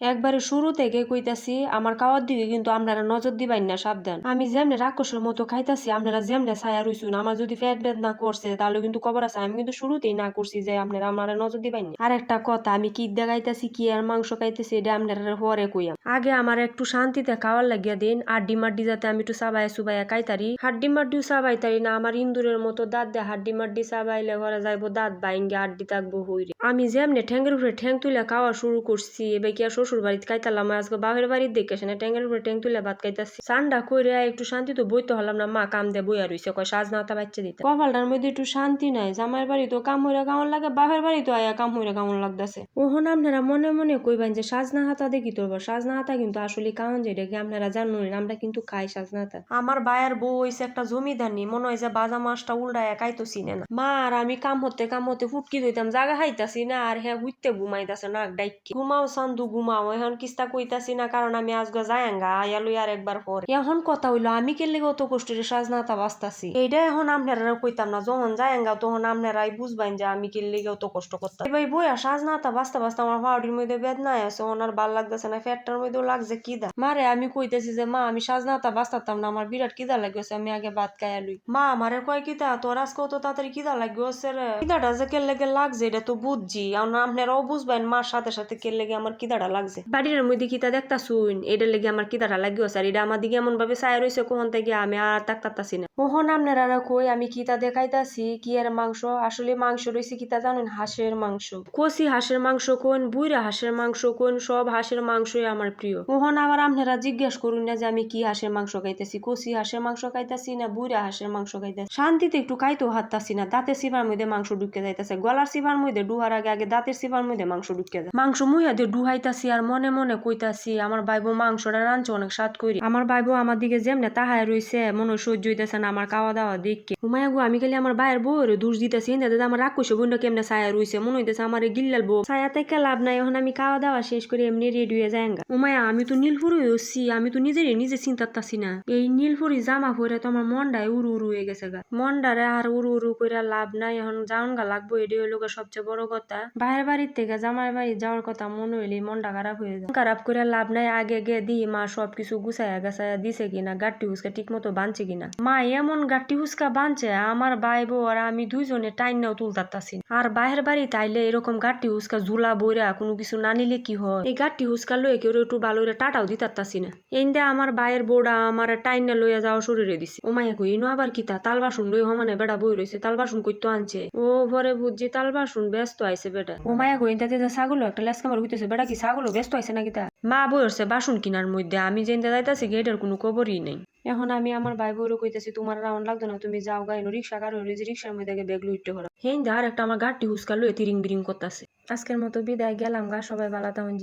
একবারে শুরু থেকে কইতাছি, আমার খাওয়ার দিকে কিন্তু আপনারা নজর দিবেন না, সাবধান। আমি যেমনে রাক্ষসের মতো খাইতাছি, আপনারা যেমনে ছায়া রইছুন, আমার যদি পেট বেদনা করছে, তাহলে কিন্তু কবর আছে। আমি কিন্তু শুরুতেই না করছি যে আপনারা আমার নজর দিবেন না। আর একটা কথা, আমি কি দেখাইতাছি কি আর মাংস খাইতেছি, এটা আপনারা পরে কইয়াম আগে আমার একটু শান্তিতে খাওয়ার লাগিয়া দিন, আড্ডি মাড্ডি যাতে আমি একটু সাবাই সুবাইয়া খাইতারি। হাড্ডি মাড্ডিও সাবাইতারি না, আমার ইন্দুরের মতো দাঁত দেয় হাড্ডি মাড্ডি সাবাইলে ঘরে যাইবো, দাঁত বাইঙ্গে আড্ডি থাকব হইরে। আমি যেমনে ঠ্যাঙ্গের উপরে ঠ্যাং তুলে খাওয়া শুরু করছি, এবার কি আর শ্বশুর বাড়িতে খাইতালাম আজকে বাপের বাড়ির দেখে না ঠ্যাঙ্গের উপরে ঠ্যাং তুলে ভাত খাইতাছি। সান্ডা কইরে একটু শান্তি তো বইতে হলাম না, মা কাম দে বইয়া রইছে, কয় সাজ সাজনাতা বাচ্চা দিতে। কপালটার মধ্যে একটু শান্তি নাই, জামাইয়ের বাড়ি তো কাম হইরা কেমন লাগে, বাপের বাড়ি তো আয়া কাম হইরা কেমন লাগতেছে। ওহন আপনারা মনে মনে কইবেন যে সাজনা হাতা দেখি তোর সাজনা হাতা কিন্তু আসলে কারণ যেটা কি আপনারা জানুন, আমরা কিন্তু খাই সাজনা হাতা। আমার বায়ের বউ হইছে একটা জমিদারনি, মনে হয় যে বাজা মাছটা উল্টায় খাইতো চিনে না। মা আর আমি কাম হতে কাম হতে ফুটকি দইতাম জাগা খাইতাছি না, আর হ্যাঁ হুইতে ঘুমাইতাছে না ডাইকি ঘুমাও সান্দু, ঘুমাও। এখন কিস্তা কইতাছি না কারণ আমি আজকে যায়াঙ্গা আয়া লই আর একবার পর। এখন কথা হইল আমি কে লেগে অত কষ্টের সাজনাতা বাঁচতাছি এইটা এখন আপনারা কইতাম না যখন যায়াঙ্গা তখন আপনারাই বুঝবেন যে আমি কে লেগে অত কষ্ট করতাম এবার বইয়া সাজনাতা বাঁচতে বাঁচতে আমার পাউডির মধ্যে বেদনায় আছে ওনার ভালো লাগতেছে না ফ্যাটটার মধ্যেও লাগছে কিদা মারে আমি কইতেছি যে মা আমি সাজনাতা বাঁচতাম না আমার বিরাট কিদা লাগছে আমি আগে ভাত খাইয়া লই। মা আমারে কয় কিতা তোর আজকে অত তাড়াতাড়ি কিদা লাগছে রে? কিদাটা যে কে লেগে লাগছে এটা তো বুঝছি আপনারাও বুঝবেন মার সাথে সাথে কে লেগে আমার কিদাটা লাগছে। বাড়ির মধ্যে কিতা দেখতা শুন এটার লেগে আমার কিদাটা লাগিও স্যার এটা আমার দিকে এমন ভাবে চাই রয়েছে কোন থেকে আমি আর তাকতাছি না। ওহন আপনারা কই আমি কিতা দেখাইতাছি? কি এর মাংস? আসলে মাংস রয়েছে কিতা জানেন? হাঁসের মাংস। কষি হাঁসের মাংস কোন বুইরা হাঁসের মাংস কোন সব হাঁসের মাংসই আমার প্রিয়। ওহন আবার আপনারা জিজ্ঞেস করুন না যে আমি কি হাঁসের মাংস খাইতেছি? কষি হাঁসের মাংস খাইতাছি না বুইরা হাঁসের মাংস খাইতেছি? শান্তিতে একটু খাইতেও হাততাছি না দাঁতের সিবার মধ্যে মাংস ঢুকে যাইতেছে। গলার সিবার মধ্যে ডুহার আগে আগে দাঁতের সিবার মধ্যে মাংস ঢুকে যায়। মাংস মুইয়া দিয়ে ডুহাইতাছি আর মনে মনে কইতাছি, আমার বাইবো মাংসটা রাঁধছে, অনেক স্বাদ করি আমার বাইবো আমার দিকে যেমনে তাহায় রইছে, মনে সহ্য হইতেছে না আমার খাওয়া দাওয়া দেখকে হুমায়া গো আমি খালি আমার বাইরের বউয়ের দোষ দিতেছি। দাদা আমার রাক্ষসে বোনটা কেমনে ছায়া রইছে? মনে হইতেছে আমার গিল্লাল বউ। ছায়া থেকে লাভ নাই, এখন আমি খাওয়া দাওয়া শেষ করে এমনি রেডি হয়ে যায় উমায়া আমি তো নীলফুরি হচ্ছি, আমি তো নিজেরই নিজে চিন্তাতাছি না। এই নীলফুরি জামা পরে তো আমার মনটাই উড়ু উড়ু হয়ে গেছে গা। মনটারে আর উড়ু উড়ু করে লাভ নাই, এখন যাওন গা লাগবো এটি হইল সবচেয়ে বড় কথা। বাইরের বাড়ির থেকে জামাই বাড়ি যাওয়ার কথা মনে হইলে মনটা খারাপ হয়ে যায়। খারাপ করে লাভ নাই, আগে গে দি, মা সবকিছু গুছাইয়া গাছাইয়া দিছে কিনা, গাট্টি হুসকা ঠিক মতো বানছে কিনা। মা, এমন গাট্টি হুসকা বানছে, আমার ভাই বউ আর আমি দুইজনে টাইন নাও তুলতাছি আর বাইরের বাড়ি তাইলে এরকম গাট্টি হুসকা ঝুলা বইরা কোনো কিছু না নিলে কি হয়? এই গাট্টি হুসকা লয়ে কেউ একটু ভালো টাটাও দিতাছি না। এইন্দা আমার ভাইয়ের বউটা আমার টাইন না লইয়া যাওয়া শরীরে দিছে। ও মাইয়া কই, ইনো আবার কিতা তাল বাসন লই সমানে বেড়া বই রয়েছে তাল বাসন কইতো আনছে? ও ভরে বুঝছি তাল বাসন ব্যস্ত আইছে বেটা। ও মায়া কই ইন্দাতে ছাগল একটা লেস কামার হইতেছে, বেটা কি ছাগল ব্যস্ত আছে নাকি তা মা বইরছে বাসন কিনার মধ্যে আমি যেতে যাইতাছি গেটের কোনো খবরই নেই। এখন আমি আমার ভাই বউরও কইতেছি তোমার রাউন্ড লাগতো না তুমি যাও গাইনো রিক্সা কারও যে রিক্সার মধ্যে আগে ব্যাগ লুইতে হলো। হেন আর একটা আমার গাড়টি হুসকা লুয়ে তিরিং বিরিং করতেছে। আজকের মতো বিদায় গেলাম গা সবাই বালা তখন